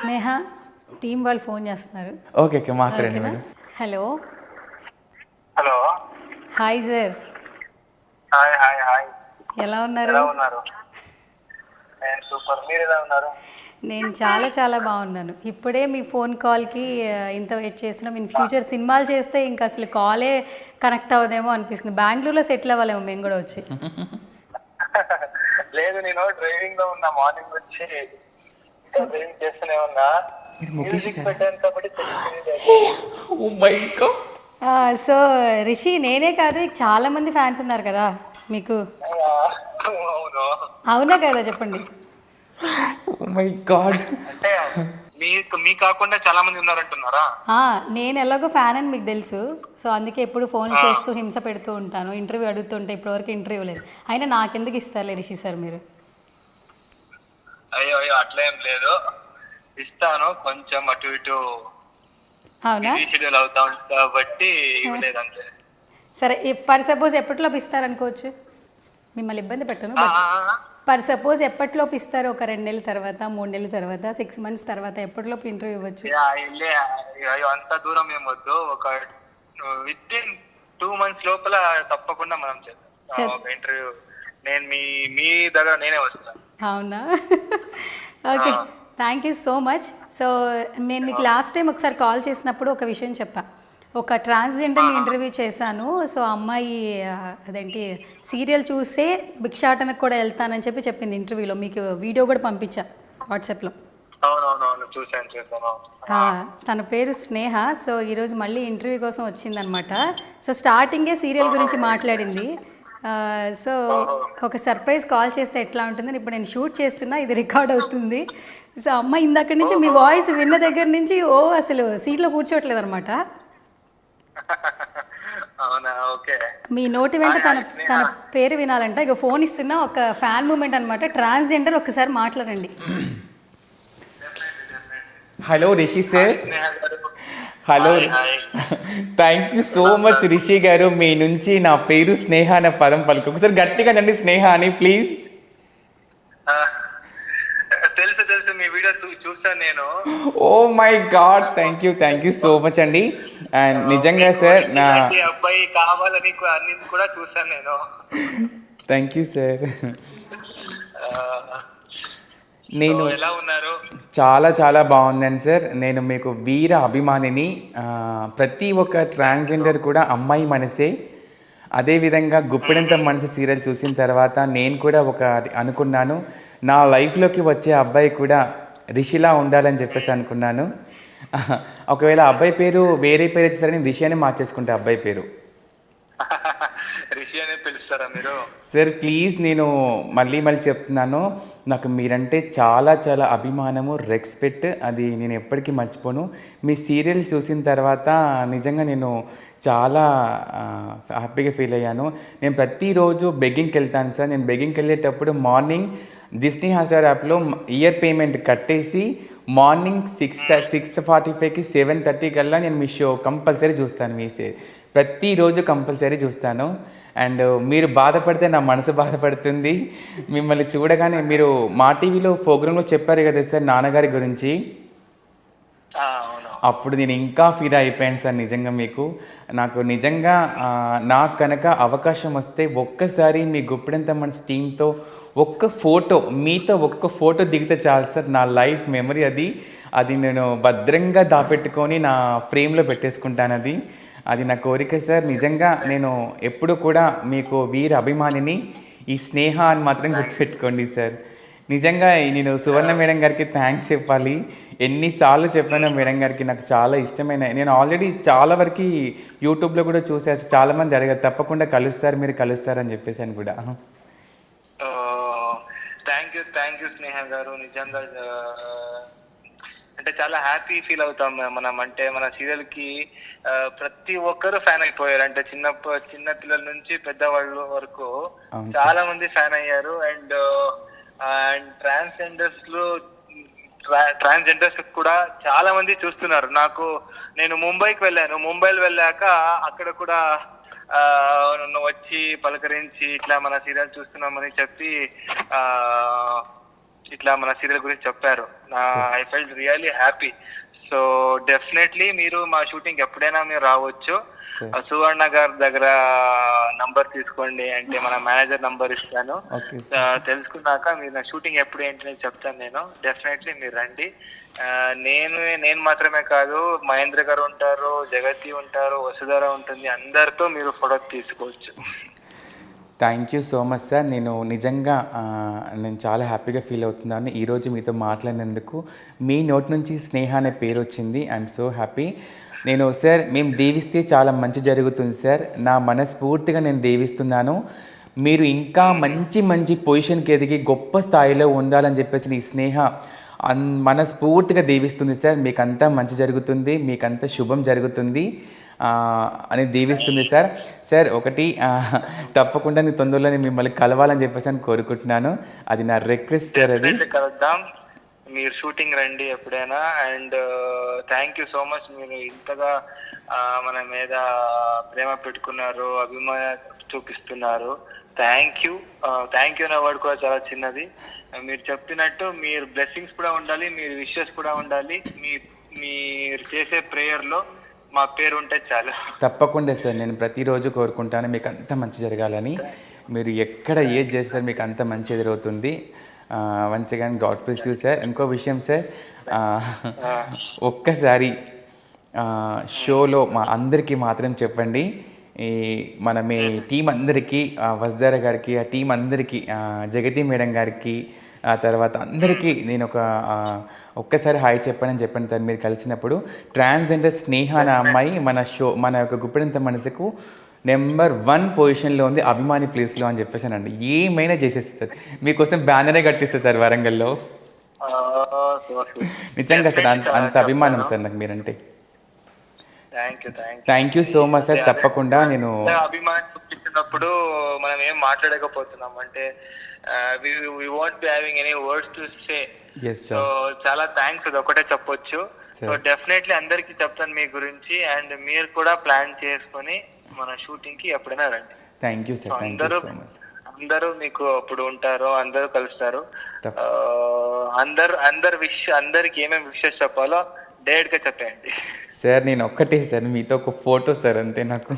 స్నేహ team వాళ్ళు phone చేస్తున్నారు. Okay okay మాట్లాడండి madam. Hello. Hello. Hi sir. Hi hi hi. ఎలా ఉన్నారు? ఎలా ఉన్నారు? నేను సూపర్. మీరు ఎలా ఉన్నారు? నేను చాలా చాలా బాగున్నాను. ఇప్పుడే మీ ఫోన్ కాల్కి ఇంత వెయిట్ చేస్తున్నాం. ఇన్ ఫ్యూచర్ సినిమాలు చేస్తే ఇంకా అసలు కాలే కనెక్ట్ అవ్వదేమో అనిపిస్తుంది. బెంగళూరులో సెటిల్ అవ్వాలేమో మేము కూడా వచ్చి. లేదు నేను డ్రైవింగ్లో ఉన్నా మార్నింగ్ వచ్చి చేస్తూనే ఉన్నా మ్యూజిక్ పెట్టాను కాబట్టి తెలిసింది oh my god ah, so Rishi నేనే కాదు చాలా మంది ఫ్యాన్స్ ఉన్నారు కదా మీకు? అవును. అవునా కదా చెప్పండి. ఓ మై గాడ్ అంటే మీకు మీ కాకుండా చాలా మంది ఉన్నారంటున్నారా? నేను ఎలాగో ఫ్యాన్ అని మీకు తెలుసు సో అందుకే ఎప్పుడు ఫోన్ చేస్తూ హింస పెడుతూ ఉంటాను ఇంటర్వ్యూ అడుగుతుంటే ఇప్పటివరకు ఇంటర్వ్యూ లేదు. అయినా నాకెందుకు ఇస్తారులే రిషి సార్ మీరు? అయ్యో అయ్యో అట్లా ఏం లేదు. ఇస్తాను కొంచెం అటు ఇటు అవునా? షెడ్యూల్ అవుతా ఉంది కాబట్టి ఇవ్వలేదు అంతే సరే పర్ సపోజ్ ఎప్పటిలోపు ఇస్తారనుకోవచ్చు మిమ్మల్ని ఇబ్బంది పెట్టను. పర్ సపోజ్ ఎప్పటిలోపు ఇస్తారు? ఒక రెండు నెలల తర్వాత మూడు నెలల తర్వాత సిక్స్ మంత్స్ తర్వాత ఎప్పటిలోపు ఇంటర్వ్యూ ఇవ్వచ్చు? అంత దూరం ఏం వద్దు. ఒక విత్ ఇన్ టూ మంత్స్ లోపల తప్పకుండా మనం చేద్దాం ఇంటర్వ్యూ నేను మీ మీ దగ్గర నేనే వస్తాను. అవునా? Okay thank you so much so నేను మీకు లాస్ట్ టైం ఒకసారి కాల్ చేసినప్పుడు ఒక విషయం చెప్పా. ఒక ట్రాన్స్జెండర్ ఇంటర్వ్యూ చేశాను. సో అమ్మాయి అదేంటి సీరియల్ చూస్తే భిక్షాటనకు కూడా వెళ్తానని చెప్పి చెప్పింది ఇంటర్వ్యూలో మీకు వీడియో కూడా పంపించా వాట్సాప్లో తన పేరు స్నేహ. సో ఈరోజు మళ్ళీ ఇంటర్వ్యూ కోసం వచ్చిందనమాట సో స్టార్టింగే సీరియల్ గురించి మాట్లాడింది. సో ఒక సర్ప్రైజ్ కాల్ చేస్తే ఎట్లా ఉంటుందని ఇప్పుడు నేను షూట్ చేస్తున్నా ఇది రికార్డ్ అవుతుంది. సో అమ్మ ఇందాక నుంచి మీ వాయిస్ విన్న దగ్గర నుంచి ఓ అసలు సీట్లో కూర్చోవట్లేదు అనమాట అవునా? ఓకే. మీ నోటి వెంట తన తన పేరు వినాలంట. ఇక ఫోన్ ఇస్తున్నా ఒక ఫ్యాన్ మూమెంట్ అనమాట ట్రాన్స్జెండర్ ఒకసారి మాట్లాడండి. Hello Rishi sir hello. Thank you so much Rishi garu. మీ నుంచి నా పేరు స్నేహ అనే పదం పలుకు. ఒకసారి గట్టిగా నండి స్నేహ అని ప్లీజ్ తెలుసు తెలుసు. మీ వీడియో చూస్తాను నేను. ఓ my god thank you thank you so much అండి. అండ్ నిజంగా సార్ నా అబ్బాయి కావాలని అన్ని కూడా చూస్తాను నేను. థ్యాంక్ యూ సార్ నేను ఎలా ఉన్నారు? చాలా చాలా బాగుందండి సార్. నేను మీకు వీర అభిమానిని ప్రతి ఒక్క ట్రాన్స్జెండర్ కూడా అమ్మాయి మనసే. అదేవిధంగా గుప్పెడంత మనసు సీరియల్ చూసిన తర్వాత నేను కూడా ఒక అనుకున్నాను. నా లైఫ్లోకి వచ్చే అబ్బాయి కూడా రిషిలా ఉండాలని చెప్పేసి అనుకున్నాను. ఒకవేళ అబ్బాయి పేరు వేరే పేరు సరే నేను రిషి అని మార్చేసుకుంటా అబ్బాయి పేరు. రిషి అనే పిలుస్తారా మీరు? సార్ ప్లీజ్ నేను మళ్ళీ మళ్ళీ చెప్తున్నాను. నాకు మీరంటే చాలా చాలా అభిమానము రెస్పెక్ట్ అది నేను ఎప్పటికీ మర్చిపోను. మీ సీరియల్ చూసిన తర్వాత నిజంగా నేను చాలా హ్యాపీగా ఫీల్ అయ్యాను. నేను ప్రతిరోజు బెగ్గింగ్కి వెళ్తాను సార్. నేను బెగ్గింగ్కి వెళ్ళేటప్పుడు మార్నింగ్ డిస్నీ హాస్టార్ యాప్లో ఇయర్ పేమెంట్ కట్టేసి మార్నింగ్ సిక్స్ సిక్స్ ఫార్టీ ఫైవ్కి సెవెన్ థర్టీ కల్లా నేను మీ షో కంపల్సరీ చూస్తాను మీ సే ప్రతిరోజు కంపల్సరీ చూస్తాను. అండ్ మీరు బాధపడితే నా మనసు బాధపడుతుంది. మిమ్మల్ని చూడగానే మీరు మా టీవీలో ప్రోగ్రాంలో చెప్పారు కదా సార్ నాన్నగారి గురించి. అప్పుడు నేను ఇంకా ఫీల్ అయిపోయాను సార్ నిజంగా మీకు. నాకు నిజంగా నాకు కనుక అవకాశం వస్తే ఒక్కసారి మీ గుప్పెడంత మన టీంతో ఒక్క ఫోటో మీతో ఒక్క ఫోటో దిగితే చాలు సార్. నా లైఫ్ మెమరీ అది. అది నేను భద్రంగా దాపెట్టుకొని నా ఫ్రేమ్లో పెట్టేసుకుంటాను అది. అది నా కోరిక సార్. నిజంగా నేను ఎప్పుడు కూడా మీకు వీర అభిమానిని ఈ స్నేహ అని మాత్రం గుర్తుపెట్టుకోండి సార్. నిజంగా నేను సువర్ణ మేడం గారికి థ్యాంక్స్ చెప్పాలి. ఎన్నిసార్లు చెప్పానో మేడం గారికి నాకు చాలా ఇష్టమైన నేను ఆల్రెడీ చాలా వరకు యూట్యూబ్లో కూడా చూసేసి చాలా మంది అడిగారు తప్పకుండా కలుస్తారు మీరు కలుస్తారు అని చెప్పేసాను కూడా. Thank you thank you Sneha garu. నిజంగా ఆ, అంటే చాలా హ్యాపీ ఫీల్ అవుతాం మనం అంటే మన సీరియల్కి ప్రతి ఒక్కరు ఫ్యాన్ అయిపోయారు. అంటే చిన్న చిన్న పిల్లల నుంచి పెద్దవాళ్ళు వరకు చాలా మంది ఫ్యాన్ అయ్యారు. అండ్ అండ్ ట్రాన్స్జెండర్స్లో ట్రాన్స్జెండర్స్ కూడా చాలా మంది చూస్తున్నారు. నాకు నేను ముంబైకి వెళ్ళాను. ముంబైలో వెళ్ళాక అక్కడ కూడా ఆ, నన్ను వచ్చి పలకరించి ఇట్లా మన సీరియల్ చూస్తున్నామని చెప్పి ఆ ఇట్లా మన సీరియల్ గురించి చెప్పారు. I felt really happy so definitely మీరు మా షూటింగ్ ఎప్పుడైనా మీరు రావచ్చు. సువర్ణ గారి దగ్గర నంబర్ తీసుకోండి అంటే మన మేనేజర్ నంబర్ ఇస్తాను. తెలుసుకున్నాక మీరు నా షూటింగ్ ఎప్పుడు ఏంటి నేను చెప్తాను నేను. డెఫినెట్లీ మీరు రండి. నేను నేను మాత్రమే కాదు మహేంద్ర గారు ఉంటారు జగతి ఉంటారు వసుధర ఉంటుంది. అందరితో మీరు ఫోటో తీసుకోవచ్చు. Thank you so much sir నేను నిజంగా నేను చాలా హ్యాపీగా ఫీల్ అవుతున్నాను. ఈరోజు మీతో మాట్లాడినందుకు మీ నోటి నుంచి స్నేహ అనే పేరు వచ్చింది. ఐఎమ్ సో హ్యాపీ నేను సార్ మేము దీవిస్తే చాలా మంచి జరుగుతుంది సార్ నా మనస్ఫూర్తిగా నేను దీవిస్తున్నాను. మీరు ఇంకా మంచి మంచి పొజిషన్కి ఎదిగి గొప్ప స్థాయిలో ఉండాలని చెప్పేసి ఈ స్నేహ అన్ మనస్ఫూర్తిగా దీవిస్తుంది సార్ మీకంతా మంచి జరుగుతుంది. మీకంతా శుభం జరుగుతుంది. అని దీవిస్తుంది సార్. సార్ ఒకటి తప్పకుండా నేను తొందరలోనే మిమ్మల్ని కలవాలని చెప్పేసి అని కోరుకుంటున్నాను. అది నా రిక్వెస్ట్ సార్ అది. కలుద్దాం. మీరు షూటింగ్ రండి ఎప్పుడైనా. And thank you so much మీరు ఇంతగా మన మీద ప్రేమ పెట్టుకున్నారు అభిమాన చూపిస్తున్నారు. థ్యాంక్ యూ థ్యాంక్ యూ అనే వర్డ్ కూడా చాలా చిన్నది. మీరు చెప్పినట్టు మీరు బ్లెస్సింగ్స్ కూడా ఉండాలి మీరు విషెస్ కూడా ఉండాలి. మీ మీరు చేసే ప్రేయర్లో లో మా పేరు ఉంటే చాలు. తప్పకుండా సార్ నేను ప్రతిరోజు కోరుకుంటాను మీకు అంత మంచి జరగాలని. మీరు ఎక్కడ ఏది చేస్తారు మీకు అంత మంచి ఎదురవుతుంది. Once again god bless you sir ఇంకో విషయం సార్ ఒక్కసారి షోలో మా అందరికీ మాత్రం చెప్పండి. ఈ మన మీ టీం అందరికీ ఆ, వసుధార గారికి ఆ టీం అందరికీ జగతి మేడం గారికి ఆ తర్వాత అందరికీ నేను ఒక ఒక్కసారి హాయ్ చెప్పానని చెప్పాను సార్ మీరు కలిసినప్పుడు. ట్రాన్స్జెండర్ స్నేహ అనే అమ్మాయి మన షో మన యొక్క గుప్పెడంత మనసుకు నెంబర్ వన్ పొజిషన్లో ఉంది అభిమాని ప్లేస్లో అని చెప్పేసానండి. ఏమైనా చేసేస్తుంది సార్. మీకోసం బ్యానరే కట్టిస్తుంది సార్ వరంగల్లో. నిజంగా సార్ అంత అభిమానం సార్ నాకు మీరంటే. Thank you so much sir తప్పకుండా నేను అభిమానం చూపించినప్పుడు మనం ఏం మాట్లాడకపోతున్నాం. అంటే we want be having any words to say so చాలా థ్యాంక్స్ అది ఒకటే చెప్పొచ్చు. సో. డెఫినెట్లీ అందరికి చెప్తాను మీ గురించి. అండ్ మీరు కూడా ప్లాన్ చేసుకొని మన షూటింగ్కి ఎప్పుడైనా రండి. థ్యాంక్ యూ సార్ అందరూ అందరూ మీకు అప్పుడు ఉంటారు. అందరూ కలుస్తారు. అందరు అందరు విష్ అందరికి ఏమేమి విషెస్ చెప్పాలో డైరెక్ట్గా చెప్పేయండి. సార్ నేను ఒక్కటే సార్ మీతో ఒక ఫోటో సార్ అంతే నాకు.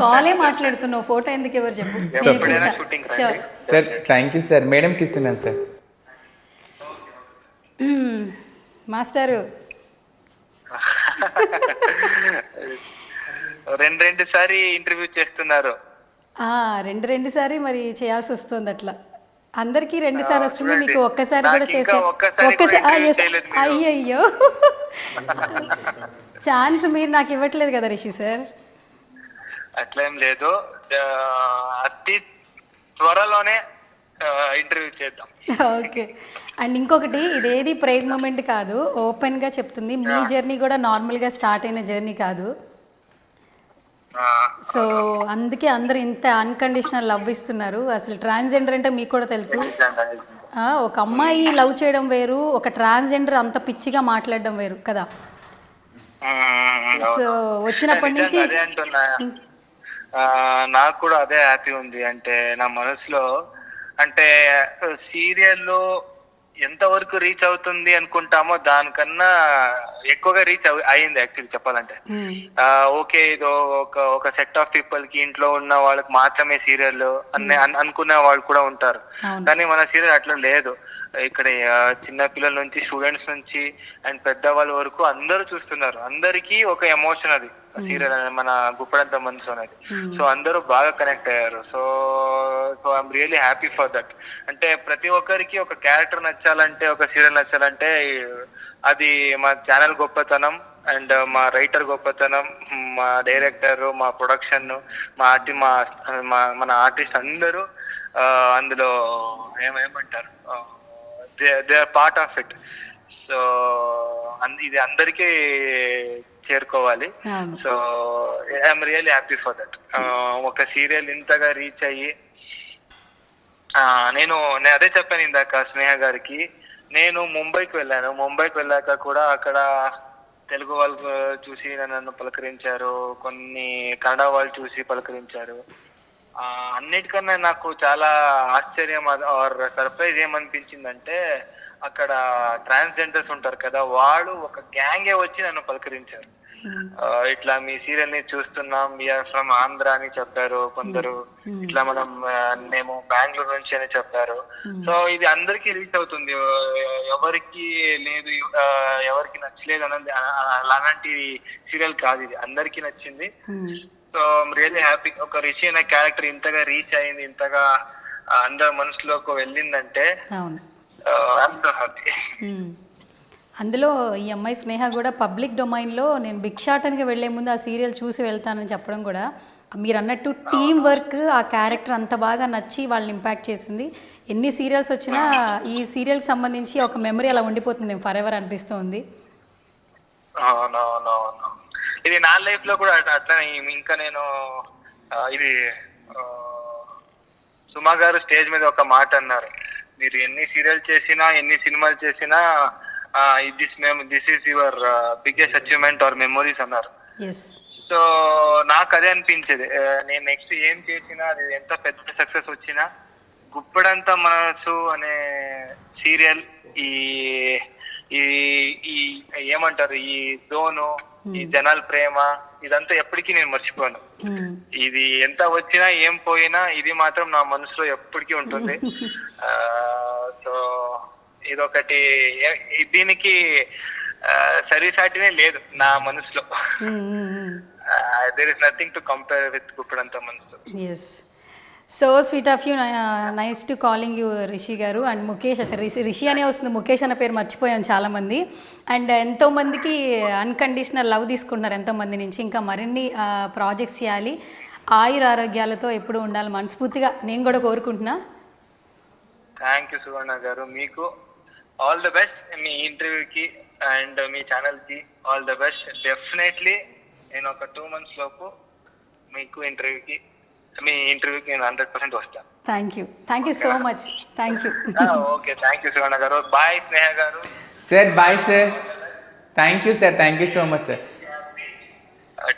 కాలే మాట్లాడుతున్నావు ఫోటో ఎందుకు ఎవరు చెప్పు? నేను ఎప్పుడైనా ఇప్పిస్తా షూటింగ్ Sure. రండి. సార్ థ్యాంక్ యూ సార్ మేడంకి ఇస్తున్నాను సార్. మ్మ్. మాస్టారు. రెండు రెండు సారి ఇంటర్వ్యూ చేస్తున్నారు. ఆ, రెండు రెండు సారి మరి చేయాల్సి వస్తుంది అట్లా. అందరికీ రెండు సారి వస్తుంది. మీకు ఒక్కసారి కూడా చేసే ఒక్కసారి. అయ్యయ్యో. ఛాన్స్ మీరు నాకు ఇవ్వట్లేదు కదా రిషి సార్. అట్లేం లేదు. అతి త్వరలోనే ఇంటర్వ్యూ చేద్దాం. ఓకే. అండ్ ఇంకొకటి ఇదేది ప్రైజ్ మూమెంట్ కాదు ఓపెన్గా చెప్తుంది. మీ జర్నీ కూడా నార్మల్గా స్టార్ట్ అయిన జర్నీ కాదు. సో అందుకే అందరూ ఇంత అన్కండిషనల్ లవ్ ఇస్తున్నారు. అసలు ట్రాన్స్జెండర్ అంటే మీకు కూడా తెలుసు. ఒక అమ్మాయి లవ్ చేయడం వేరు ఒక ట్రాన్స్జెండర్ అంత పిచ్చిగా మాట్లాడడం వేరు కదా. సో వచ్చినప్పటి నుంచి నాకు కూడా అదే హ్యాపీ ఉంది. అంటే నా మనసులో అంటే సీరియల్లో ఎంతవరకు రీచ్ అవుతుంది అనుకుంటామో దానికన్నా ఎక్కువగా రీచ్ అయింది యాక్చువల్లీ చెప్పాలంటే. ఓకే ఇది ఒక ఒక సెట్ ఆఫ్ పీపుల్కి ఇంట్లో ఉన్న వాళ్ళకి మాత్రమే సీరియల్ అన్ని అన్- అనుకునే వాళ్ళు కూడా ఉంటారు. కానీ మన సీరియల్ అట్లా లేదు. ఇక్కడ చిన్న పిల్లల నుంచి స్టూడెంట్స్ నుంచి అండ్ పెద్దవాళ్ళ వరకు అందరూ చూస్తున్నారు. అందరికీ ఒక ఎమోషన్ అది. సీరియల్ అనేది మన గుప్పడంత మనసు అనేది. సో అందరూ బాగా కనెక్ట్ అయ్యారు. So so I'm really happy for that అంటే ప్రతి ఒక్కరికి ఒక క్యారెక్టర్ నచ్చాలంటే ఒక సీరియల్ నచ్చాలంటే అది మా ఛానల్ గొప్పతనం అండ్ మా రైటర్ గొప్పతనం మా డైరెక్టర్ మా ప్రొడక్షన్ మా ఆర్టి మా మన ఆర్టిస్ట్ అందరూ అందులో ఏమేమంటారు they are part of it so ఇది అందరికీ చేరుకోవాలి. So I'm really happy for that ఒక సీరియల్ ఇంతగా రీచ్ అయ్యి నేను నేను అదే చెప్పాను ఇందాక స్నేహ గారికి నేను ముంబైకి వెళ్ళాను. ముంబైకి వెళ్ళాక కూడా అక్కడ తెలుగు వాళ్ళు చూసి నన్ను పలకరించారు. కొన్ని కన్నడ వాళ్ళు చూసి పలకరించారు. ఆ, అన్నిటికన్నా నాకు చాలా ఆశ్చర్యం ఆర్ సర్ప్రైజ్ ఏమనిపించిందంటే అక్కడ ట్రాన్స్జెండర్స్ ఉంటారు కదా వాళ్ళు ఒక గ్యాంగే వచ్చి నన్ను పలకరించారు. ఇట్లా మీ సీరియల్ని చూస్తున్నాం వీఆర్ ఫ్రమ్ ఆంధ్ర అని చెప్పారు కొందరు. ఇట్లా మనం మేము బెంగళూరు నుంచి అని చెప్పారు. సో ఇది అందరికీ రీచ్ అవుతుంది. ఎవరికి లేదు ఎవరికి నచ్చలేదు అన్నది అలాంటి సీరియల్ కాదు ఇది. అందరికీ నచ్చింది. సో రియల్లీ హ్యాపీ ఒక రిషి అనే క్యారెక్టర్ ఇంతగా రీచ్ అయింది ఇంతగా అందరి మనసులోకి వెళ్ళిందంటే ఐఎమ్ సో హ్యాపీ. అందులో ఈ అమ్మాయి స్నేహ కూడా పబ్లిక్ డొమైన్లో నేను భిక్షాటనకి వెళ్ళే ముందు ఆ సీరియల్ చూసి వెళ్తానని చెప్పడం కూడా. మీరు అన్నట్టు టీం వర్క్ ఆ క్యారెక్టర్ అంత బాగా నచ్చి వాళ్ళని ఇంపాక్ట్ చేసింది. ఎన్ని సీరియల్స్ వచ్చినా ఈ సీరియల్కి సంబంధించి ఒక మెమరీ అలా ఉండిపోతుంది ఫర్ ఎవర్ అనిపిస్తుంది. ఇది నా లైఫ్లో కూడా అట్లా- ఇంకా నేను ఇది సుమా గారు స్టేజ్ మీద ఒక మాట అన్నారు. మీరు ఎన్ని సీరియల్ చేసినా ఎన్ని సినిమాలు చేసినా దిస్ మేము this is your biggest achievement or memories అన్నారు. సో నాకు అదే అనిపించేది. నేను నెక్స్ట్ ఏం చేసినా అది ఎంత పెద్ద సక్సెస్ వచ్చినా గుప్పడంత మనసు అనే సీరియల్ ఈ ఈ ఈ ఏమంటారు ఈ జోను ఈ జనాల ప్రేమ ఇదంతా ఎప్పటికీ నేను మర్చిపోను. ఇది ఎంత వచ్చినా ఏం పోయినా ఇది మాత్రం నా మనసులో ఎప్పటికీ ఉంటుంది. సో ఇదొకటి. దీనికి సరిసాటినే లేదు నా మనసులో. There is nothing to compare with Guppedantha మనసు yes so sweet of you nice to calling you Rishi garu. And Mukesh అసలు రిషి రిషి అనే వస్తుంది. ముఖేష్ అనే పేరు మర్చిపోయాం చాలామంది. అండ్ ఎంతోమందికి అన్కండిషనల్ లవ్ తీసుకుంటున్నారు ఎంతోమంది నుంచి. ఇంకా మరిన్ని ప్రాజెక్ట్స్ చేయాలి. ఆయుర ఆరోగ్యాలతో ఎప్పుడు ఉండాలి. మనస్ఫూర్తిగా నేను కూడా కోరుకుంటున్నా. థ్యాంక్ యూ సువర్ణ గారు. మీకు ఆల్ ద బెస్ట్ మీ ఇంటర్వ్యూకి అండ్ మీ ఛానల్కి ఆల్ ద బెస్ట్ డెఫినెట్లీ నేను ఒక టూ మంత్స్ లోపు మీకు ఇంటర్వ్యూకి మీ ఇంటర్వ్యూకి నేను హండ్రెడ్ పర్సెంట్ వస్తాను thank you thank you so much thank you okay thank you Suvarna garu. Bye Sneha garu. Sir bye sir thank you sir thank you so much sir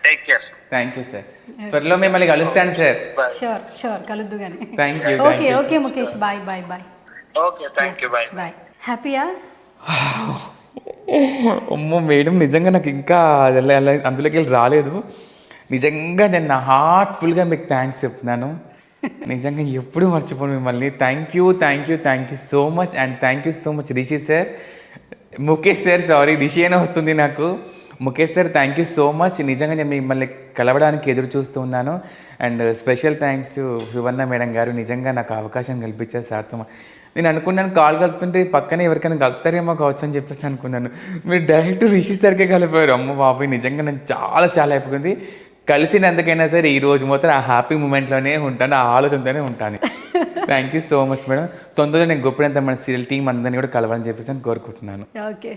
take care thank you sir త్వరలో మిమ్మల్ని కలుస్తాను sir bye sure sure కలుద్దు కానీ Thank you, thank okay you, okay Mukesh bye bye bye okay thank you bye bye హ్యాపీయా అమ్మో madam నిజంగా నాకు ఇంకా అందులోకి వెళ్ళి రాలేదు. నిజంగా నేను నా హార్ట్ఫుల్గా మీకు థ్యాంక్స్ చెప్తున్నాను. నిజంగా ఎప్పుడు మర్చిపోను మిమ్మల్ని. Thank you thank you thank you so much and thank you so much Rishi sir. Mukesh sir sorry Rishi అయినా వస్తుంది నాకు. Mukesh sir thank you so much నిజంగా నేను మిమ్మల్ని కలవడానికి ఎదురు చూస్తూ ఉన్నాను. And special thanks Suvarna madam garu నిజంగా నాకు అవకాశం కల్పించారు సార్తో నేను అనుకున్నాను కాల్ కలుపుతుంటే పక్కనే ఎవరికైనా కలుపుతారేమో కావచ్చు అని చెప్పేసి అనుకున్నాను. మీరు డైరెక్ట్ రిషి సార్కే కలిపారు. అమ్మ బాబాయ్ నిజంగా నేను చాలా చాలా అయిపోయింది. కలిసినందుకైనా సరే ఈ రోజు మాత్రం ఆ హ్యాపీ మూమెంట్లోనే ఉంటాను ఆ ఆలోచనతోనే ఉంటాను. Thank you so much madam తొందరగా నేను గొప్పడంత మన సీరియల్ టీం అందరినీ కూడా కలవాలని చెప్పేసి అని కోరుకుంటున్నాను. ఓకే